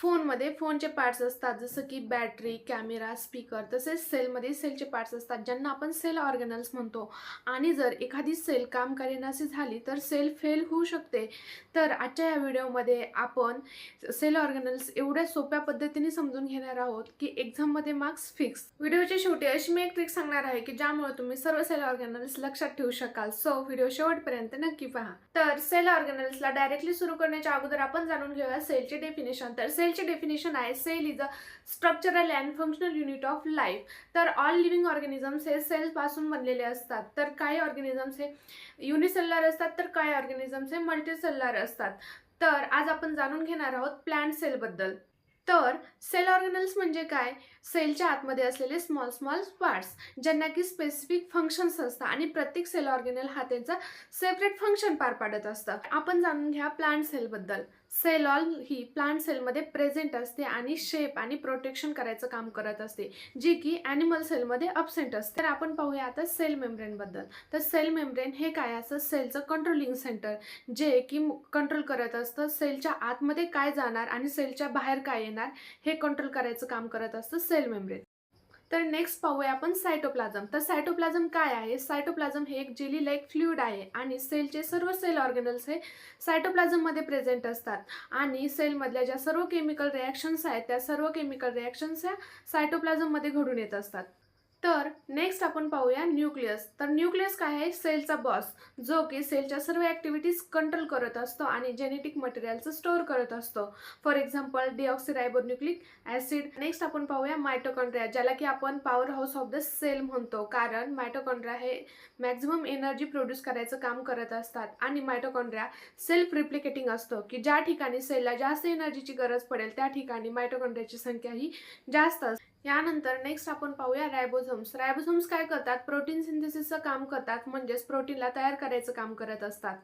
फोनमध्ये फोनचे पार्ट्स असतात जसं की बॅटरी कॅमेरा स्पीकर तसेच सेलमध्ये सेलचे पार्ट्स असतात ज्यांना आपण सेल ऑर्गनल्स म्हणतो. आणि जर एखादी सेल काम करेनाशी झाली तर सेल फेल होऊ शकते. तर आजच्या या व्हिडिओमध्ये आपण सेल ऑर्गनल्स एवढ्या सोप्या पद्धतीने समजून घेणार आहोत की एक्झाममध्ये मार्क्स फिक्स. व्हिडिओच्या शेवटी अशी मी एक ट्रिक सांगणार आहे की ज्यामुळे तुम्ही सर्व सेल ऑर्गनल्स लक्षात ठेवू शकाल. सो व्हिडिओ शेवटपर्यंत नक्की पहा. तर सेल ऑर्गनल्सला डायरेक्टली सुरू करण्याच्या अगोदर आपण जाणून घेऊया सेलचे डेफिनेशन तर सेल सेलची डेफिनेशन आहे. Cell is a structural and functional unit of life तर ऑल लिव्हिंग ऑर्गॅनिझम्स हे सेल्सपासून बनलेले असतात. तर काही ऑर्गॅनिझम्स हे युनिसेल्युलर असतात तर काही ऑर्गॅनिझम्स हे मल्टीसेल्युलर असतात. तर आज आपण जाणून घेणार आहोत प्लॅन्ट सेलबद्दल तर सेल ऑर्गनल्स म्हणजे काय? सेलच्या आतमध्ये असलेले स्मॉल स्मॉल पार्ट्स ज्यांना की स्पेसिफिक फंक्शन्स असतात आणि प्रत्येक सेल ऑर्गेनल हा त्यांचा सेपरेट फंक्शन पार पाडत असतं. आपण जाणून घ्या प्लांट सेलबद्दल सेल ऑल ही प्लांट सेलमध्ये प्रेझेंट असते आणि शेप आणि प्रोटेक्शन करायचं काम करत असते जी की ॲनिमल सेलमध्ये अबसेंट असते. तर आपण पाहूया आता सेल मेम्ब्रेनबद्दल तर सेल मेम्ब्रेन हे काय असतं? सेलचं कंट्रोलिंग सेंटर जे की कंट्रोल करत असतं. सेलच्या आतमध्ये काय जाणार आणि सेलच्या बाहेर काय येणार? हे कंट्रोल करायचं काम करत असतं सेल मेम्ब्रेन तर नेक्स्ट पाहूया आपण सायटोप्लाझम तर सायटोप्लाझम काय आहे? सायटोप्लाझम हे एक जेली लाईक फ्लुइड आहे आणि सेलचे सर्व सेल ऑर्गनल्स हे सायटोप्लाझममध्ये प्रेझेंट असतात. आणि सेलमधल्या ज्या सर्व केमिकल रिॲक्शन्स आहेत त्या सर्व केमिकल रिॲक्शन्स ह्या सायटोप्लाझममध्ये घडून येत असतात. तर नेक्स्ट आपण पाहूया न्यूक्लियस तर न्यूक्लियस काय आहे? सेलचा बॉस जो की सेलच्या सर्व ॲक्टिव्हिटीज कंट्रोल करत असतो आणि जेनेटिक मटेरियलचं स्टोअर करत असतो. For example deoxyribonucleic acid next आपण पाहूया मायटोकॉन्ड्रिया ज्याला की आपण power house of the cell म्हणतो. कारण मायटोकॉन्ड्रिया हे मॅक्झिमम एनर्जी प्रोड्यूस करायचं काम करत असतात आणि मायटोकॉन्ड्रिया सेल्फ रिप्लिकेटिंग असतो की ज्या ठिकाणी सेलला जास्त एनर्जीची गरज पडेल त्या ठिकाणी मायटोकॉन्ड्रियाची संख्या ही जास्त असते. यानंतर नेक्स्ट आपण पाहूया रायबोझोम्स रायबोझोम्स काय करतात? प्रोटीन सिंथेसिसचं काम करतात. म्हणजेच प्रोटीनला तयार करायचं काम करत असतात.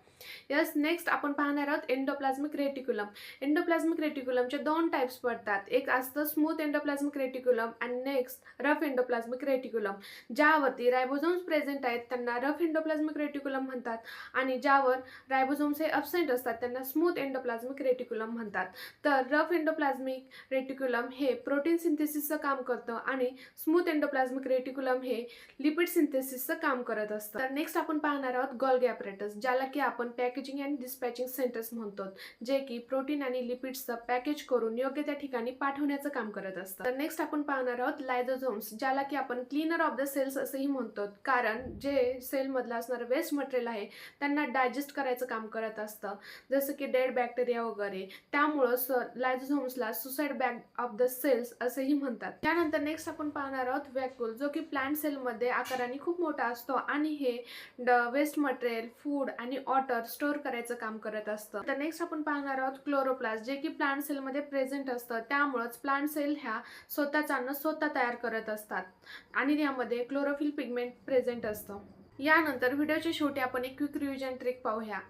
यस नेक्स्ट आपण पाहणार आहोत एंडोप्लाझमिक रेटिक्युलम एंडोप्लाझमिक रेटिक्युलमचे दोन टाईप्स पडतात. एक असतं स्मूथ एंडोप्लाझमिक रेटिक्युलम आणि नेक्स्ट रफ एंडोप्लाझमिक रेटिक्युलम ज्यावरती रायबोझोम्स प्रेझेंट आहेत त्यांना रफ एंडोप्लाझमिक रेटिक्युलम म्हणतात आणि ज्यावर रायबोझोम्स हे अब्सेंट असतात त्यांना स्मूथ एंडोप्लाझमिक रेटिक्युलम म्हणतात. तर रफ एंडोप्लाझमिक रेटिक्युलम हे प्रोटीन सिंथेसिसचं काम करतं आणि स्मूथ एंडोप्लाझमिक रेटिक्युलम हे लिपिड सिंथेसिसचं काम करत असतं. तर नेक्स्ट आपण पाहणार आहोत गॉल्गे ॲपरेटस ज्याला की आपण पॅकेजिंग अँड डिस्पॅचिंग सेंटर्स म्हणतो. जे की प्रोटीन आणि लिपिड्सचं पॅकेज करून योग्य त्या ठिकाणी पाठवण्याचं काम करत असतं. तर नेक्स्ट आपण पाहणार आहोत लायझोझोम्स ज्याला की आपण क्लीनर ऑफ द सेल्स असंही म्हणतो. कारण जे सेलमधलं असणारं वेस्ट मटेरियल आहे त्यांना डायजेस्ट करायचं काम करत असतं. जसं की डेड बॅक्टेरिया वगैरे. त्यामुळं स लायझोझोम्सला suicide bag of the cells असंही म्हणतात. त्यानंतर नेक्स्ट आपण पाहणार आहोत व्हॅक्युल जो की प्लांट सेलमध्ये आकाराने खूप मोठा असतो आणि हे ड वेस्ट मटेरियल फूड आणि वॉटर स्टोअर करायचं काम करत असतं. तर नेक्स्ट आपण पाहणार आहोत क्लोरोप्लास्ट जे की प्लांट सेलमध्ये प्रेझेंट असतं. त्यामुळंच प्लांट सेल ह्या स्वतःचा अन्न स्वतः तयार करत असतात. आणि यामध्ये क्लोरोफिल पिगमेंट प्रेझेंट असतं. यानंतर व्हिडिओच्या शेवटी आपण एक क्विक रिव्हिजन ट्रिक पाहूया.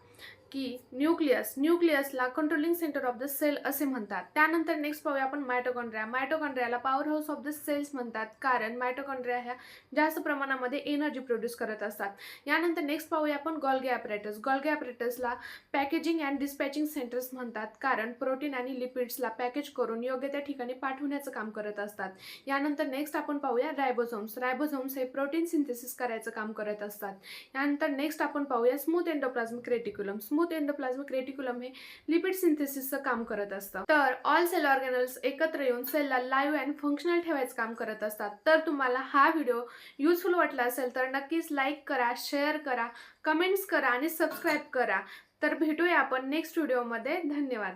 की nucleus न्यूक्लियसला controlling centre of the cell असे म्हणतात. त्यानंतर नेक्स्ट पाहूया आपण mitochondria मायटोकॉन्ड्रियाला power house of the cells म्हणतात. कारण मायटोकॉन्ड्रिया ह्या जास्त प्रमाणामध्ये एनर्जी प्रोड्यूस करत असतात. यानंतर नेक्स्ट पाहूया आपण गॉल्गे ॲपरेटस गॉल्गे ऑपरेटर्सला पॅकेजिंग अँड डिस्पॅचिंग सेंटर्स म्हणतात. कारण प्रोटीन आणि लिपिड्सला पॅकेज करून योग्य त्या ठिकाणी पाठवण्याचं काम करत असतात. यानंतर नेक्स्ट आपण पाहूया रायबोझोम्स रायबोझोम्स हे प्रोटीन सिंथेसिस करायचं काम करत असतात. यानंतर नेक्स्ट आपण पाहूया smooth endoplasmic reticulum smooth endoplasmic reticulum हे लिपिड सिंथेसिसचं काम करत असतं. तर ऑल सेल ऑर्गॅनल्स एकत्र येऊन सेलला लाईव्ह अँड फंक्शनल ठेवायचं काम करत असतात. तर तुम्हाला हा व्हिडिओ युजफुल वाटला असेल तर नक्कीच लाईक करा शेअर करा कमेंट्स करा आणि सबस्क्राईब करा. तर भेटूया आपण नेक्स्ट व्हिडिओमध्ये धन्यवाद.